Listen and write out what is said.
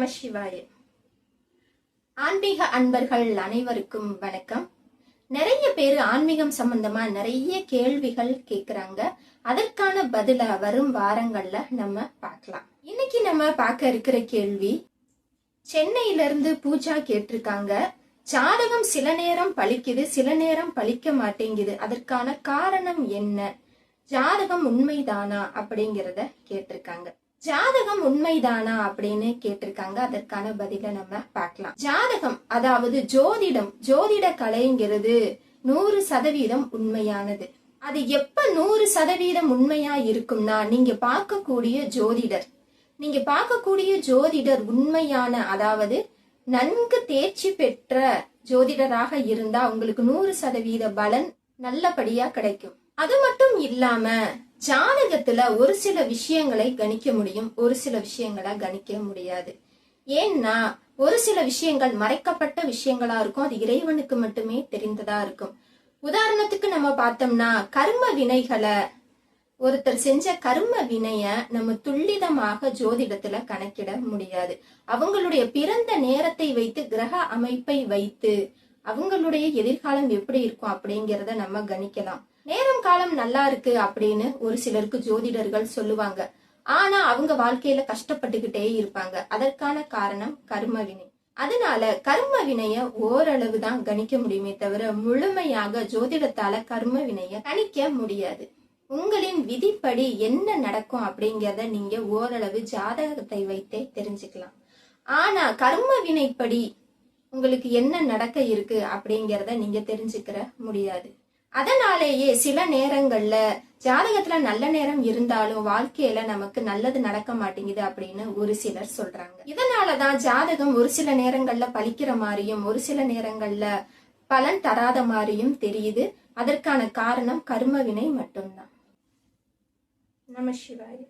நம சிவாய. ஆன்மீக அன்பர்கள் அனைவருக்கும் வணக்கம். நிறைய பேர் ஆன்மீகம் சம்பந்தமா நிறைய கேள்விகள் கேக்குறாங்க. அதற்கான பதில வரும் வாரங்கள்ல நம்ம பார்க்கலாம். இன்னைக்கு நம்ம பார்க்க இருக்கிற கேள்வி சென்னையில இருந்து பூஜா கேட்டிருக்காங்க. ஜாதகம் சில நேரம் பழிக்குது சில நேரம் பழிக்க மாட்டேங்குது. அதற்கான காரணம் என்ன? ஜாதகம் உண்மைதானா அப்படிங்கிறத கேட்டிருக்காங்க. ஜாதகம் உண்மைதானா அப்படின்னு கேட்டிருக்காங்க. அதற்கான பதில நம்ம பார்க்கலாம். ஜாதகம் அதாவது ஜோதிடம் ஜோதிட கலைங்கிறது நூறு சதவீதம் உண்மையானது. அது எப்ப நூறு சதவீதம் உண்மையா இருக்கும்னா நீங்க பார்க்கக்கூடிய ஜோதிடர் நீங்க பார்க்கக்கூடிய ஜோதிடர் உண்மையான அதாவது நன்கு தேர்ச்சி பெற்ற ஜோதிடராக இருந்தா உங்களுக்கு நூறு சதவீத பலன் நல்லபடியா கிடைக்கும். அது மட்டும் இல்லாம ஜாதகத்துல ஒரு சில விஷயங்களை கணிக்க முடியும் ஒரு சில விஷயங்களை கணிக்க முடியாது. ஏன்னா ஒரு சில விஷயங்கள் மறைக்கப்பட்ட விஷயங்களா இருக்கும் அது இறைவனுக்கு மட்டுமே தெரிந்ததா இருக்கும். உதாரணத்துக்கு நம்ம பார்த்தோம்னா கர்ம வினைகளை ஒருத்தர் செஞ்ச கர்ம வினைய நம்ம துல்லிதமாக ஜோதிடத்துல கணக்கிட முடியாது. அவங்களுடைய பிறந்த நேரத்தை வைத்து கிரக அமைப்பை வைத்து அவங்களுடைய எதிர்காலம் எப்படி இருக்கும் அப்படிங்கிறத நம்ம கணிக்கலாம். நேரம் காலம் நல்லா இருக்கு அப்படின்னு ஒரு சிலருக்கு ஜோதிடர்கள் சொல்லுவாங்க. ஆனா அவங்க வாழ்க்கையில கஷ்டப்பட்டுக்கிட்டே இருப்பாங்க. அதற்கான காரணம் கர்ம வினை. அதனால கர்ம வினைய ஓரளவு தான் கணிக்க முடியுமே தவிர முழுமையாக ஜோதிடத்தால கர்ம வினைய கணிக்க முடியாது. உங்களின் விதிப்படி என்ன நடக்கும் அப்படிங்கிறத நீங்க ஓரளவு ஜாதகத்தை வைத்தே தெரிஞ்சுக்கலாம். ஆனா கர்ம வினைப்படி உங்களுக்கு என்ன நடக்க இருக்கு அப்படிங்கிறத நீங்க தெரிஞ்சுக்கிற முடியாது. அதனாலேயே சில நேரங்கள்ல ஜாதகத்துல நல்ல நேரம் இருந்தாலும் வாழ்க்கையில நமக்கு நல்லது நடக்க மாட்டேங்குது அப்படின்னு ஒரு சிலர் சொல்றாங்க. இதனாலதான் ஜாதகம் ஒரு சில நேரங்கள்ல பலிக்கிற மாதிரியும் ஒரு சில நேரங்கள்ல பலன் தராத மாதிரியும் தெரியுது. அதற்கான காரணம் கர்மவினை மட்டும்தான். நம சிவாய.